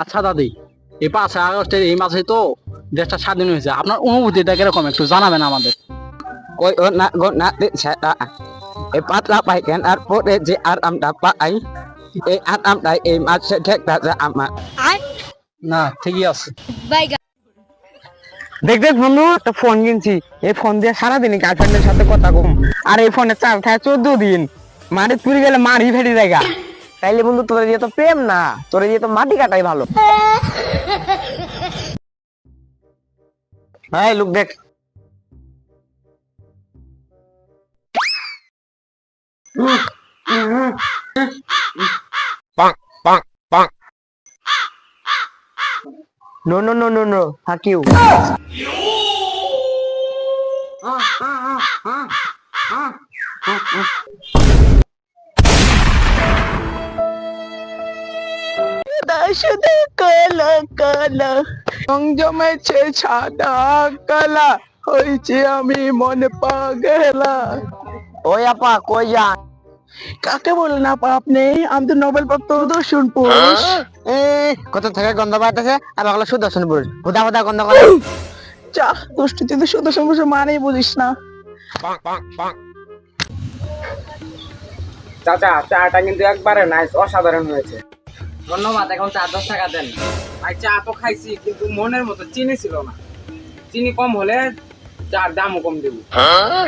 আচ্ছা দাদি এই পাঁচই আগস্টের এই মাসে তো দেশটা স্বাধীন হয়েছে। আপনার অনুভূতিটা কীরকম একটু জানাবেন আমাদের? ওই ও না গো না দি এই পাতলা পাইকেন আর পরে যে আর আমটা পাই এই আর আমটা এই মাসে ঠেকটা যে আমার। না ঠিকই আছে। দেখ দেখ বন্ধু একটা ফোন কিনছি। এই ফোন দিয়ে সারাদিনই গার্লফ্রেন্ডের সাথে কথা কম। আর এই ফোনে চার্জ থাকে চোদ্দ দিন। মানে তুই গেলে মারি ফেরি জায়গা। তাইলে বন্ধু তোর দিয়ে তো প্রেম না তোর দিয়ে তো মাটি কাটাই ভালো হ্যাঁ লুক দেখ No, no, no, no, no. Fuck you. শুধু কালা কালা। রং জমেছে সাদা কালা হয়েছে আমি মনে পাগলা। ওই আপা কই যান? কাকে বলেন আপা আপনি? আমি তো নোবেল প্রাপ্ত সুদর্শন পুরুষ কত থেকে গন্ধ পাইতেছে? আর বাংলা সুদর্শন পুরুষ হুদা হুদা গন্ধ করে। চা দুষ্টু তুই তো সুদর্শন পুরুষ মানেই বুঝিস না। চাচা চাটা কিন্তু একবারে নাইস অসাধারণ হয়েছে। ধন্যবাদ এখন চার দশ টাকা দেন। ভাই চা তো খাইছি কিন্তু মনের মতো চিনি ছিল না। চিনি কম হলে চার দামও কম দেবো।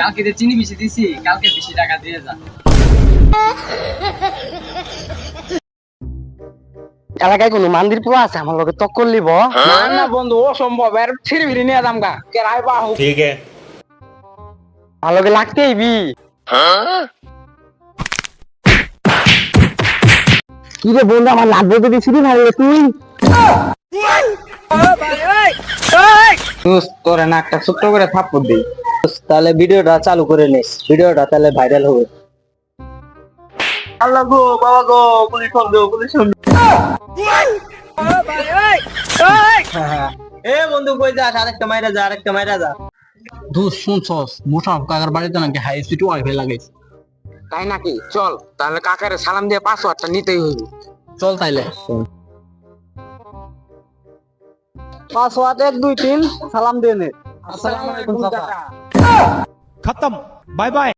কালকে যে চিনি বেশি দিছি কালকে বেশি টাকা দিয়ে যা। এলাকায় কোনো মন্দির পুরো আছে? আমার লোকে তক করলিব হ্যাঁ? না না বন্ধু অসম্ভব। এর ছিড়ি ভিড়ি নিয়ে দাম গা। কেরাই বাহু ঠিক। আছে ভালো লাগে কি রে বন্ধু আমার লাগবে যদি ছিড়ি ভালো তুই? তোরে নাকটা ছোট্ট করে থাপ্পড় দিই। তাহলে ভিডিওটা চালু করে নিস। ভিডিওটা তাহলে ভাইরাল হবে। আল্লাহ গো বাবা গো পুলিশ ফোন দেও পুলিশ ফোন এ বন্ধু কই যাস? আরেকটা মাইরা যা আরেকটা মাইরা যা। দোষ শুনছস? মোশারফ কাকার বাড়িতে নাকি হাই স্পিড ওয়াইফাই লাগাইছে। তাই নাকি? চল তাহলে কাকারে সালাম দিয়ে পাসওয়ার্ডটা নিতেই হইব। চল তাইলে। পাসওয়ার্ড এক দুই তিন সালাম দিয়ে নে। খতম। Bye bye.